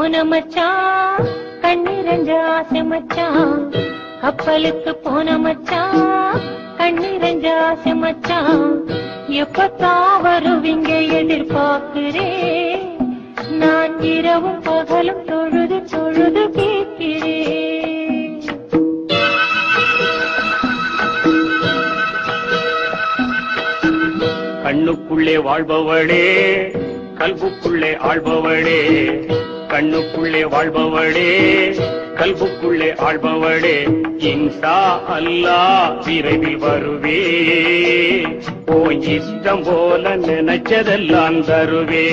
போன மச்சான் கண்ணிரஞ்ச ஆசை மச்சான் கப்பலுக்கு போன மச்சான் கண்ணிரஞ்ச ஆசை மச்சான் எப்பத்தான் வருவீங்க எதிர்பார்க்கிறேன் நான் இரவும் பகலும் தொழுது தொழுது கேட்கிறேன் கண்ணுக்குள்ளே வாழ்பவளே கல்புக்குள்ளே ஆழ்பவளே கண்ணுக்குள்ளே வாழ்பவளே கல்புக்குள்ளே ஆழ்பவளே இன்சா அல்லா விரைவில் வருவே. ஓ இஷ்டம் போல நினைச்சதெல்லாம் தருவே.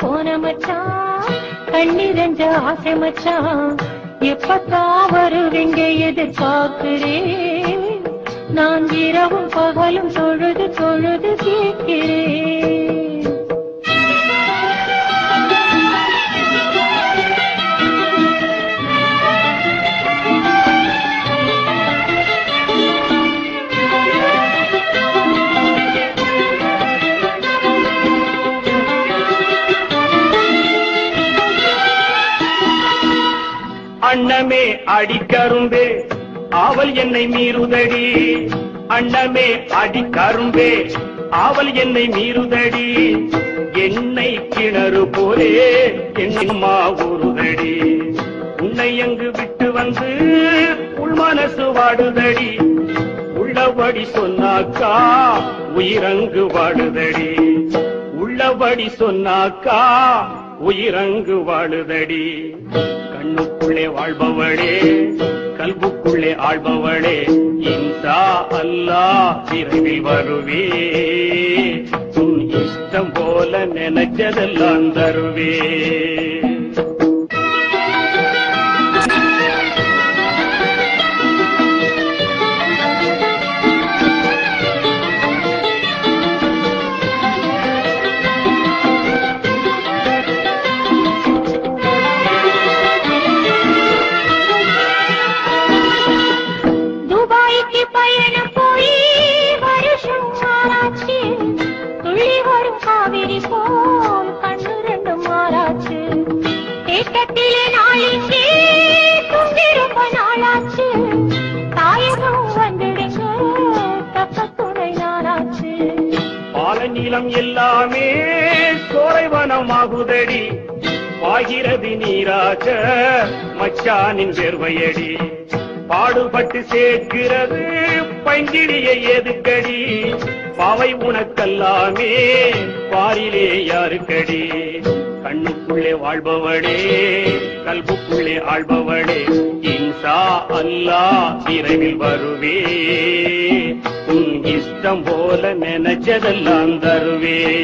போன மச்சான் கண்ணிரஞ்ச ஆசை மச்சான் எப்பத்தான் வருவீங்க எதிர்பார்க்கிறேன் நான் இரவும் பகலும் தொழுது தொழுது கேட்கிறேன். அண்ணமே அடிக்கரும்பே ஆவல் என்னை மீறுதடி. அண்ணமே அடிக்கரும்பே ஆவல் என்னை மீறுதடி. என்னை கிணறு போலே என்னம்மா ஊறுதடி. உன்னை எங்கு விட்டு வந்து உள் மனசு வாடுதடி. உள்ளபடி சொன்னாக்கா உயிரங்கு வாடுதடி. உள்ளபடி சொன்னாக்கா உயிரங்கு வாழுதடி. கண்ணுக்குள்ளே வாழ்பவளே கல்புக்குள்ளே ஆழ்பவளே இன்சா அல்லா விரைவில் வருவே. உன் இஷ்டம் போல நினைச்சதெல்லாம் தருவே. பால நீளம் எல்லாமே சோலைவனமாகுதடி பாகிறது நீராக மச்சானின் வேர்வையடி. பாடுபட்டு சேர்க்கிறது பைங்கிடியை எதுக்கடி. பாவை உனக்கல்லாமே பாரிலே யாருக்கடி. கண்ணுக்குள்ளே வாழ்பவளே கல்புக்குள்ளே ஆள்பவளே இன்சா அல்லா விரைவில் வருவே. உன் இஷ்டம் போல நினைச்சதெல்லாம் தருவே.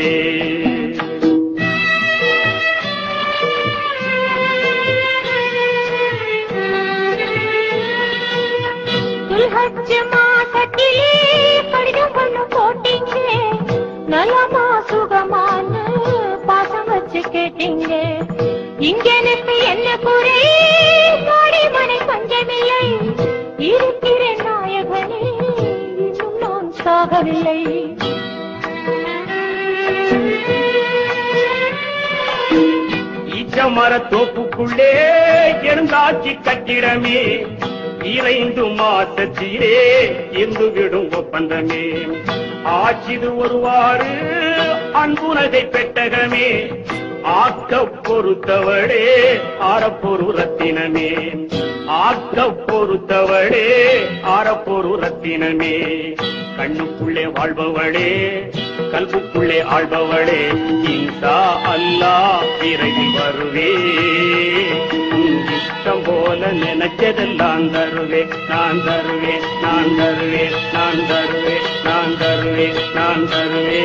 சாகவில்லை ஈச்சமர தோப்புக்குள்ளே எழுந்தாச்சி கட்டிடமே. இறைந்து மாசத்திலே இருந்து விடும் ஒப்பந்தமே. ஆச்சிது ஒருவாறு அன்புனதை பெட்டகமே. ஆக்க பொறுத்தவளே அறப்பொரு ரத்தினமே. ஆக்க பொறுத்தவளே அறப்பொரு ரத்தினமே. கண்ணுக்குள்ளே வாழ்பவளே கல்புக்குள்ளே ஆழ்பவளே இன்சா அல்லா விரைவில் வருவே. இஷ்டம் போல நினைச்சதெல்லாம் தருவேன் நான் தருவேன் நான் தருவேன் நான் தருவேன் நான் தருவேன் நான் தருவேன்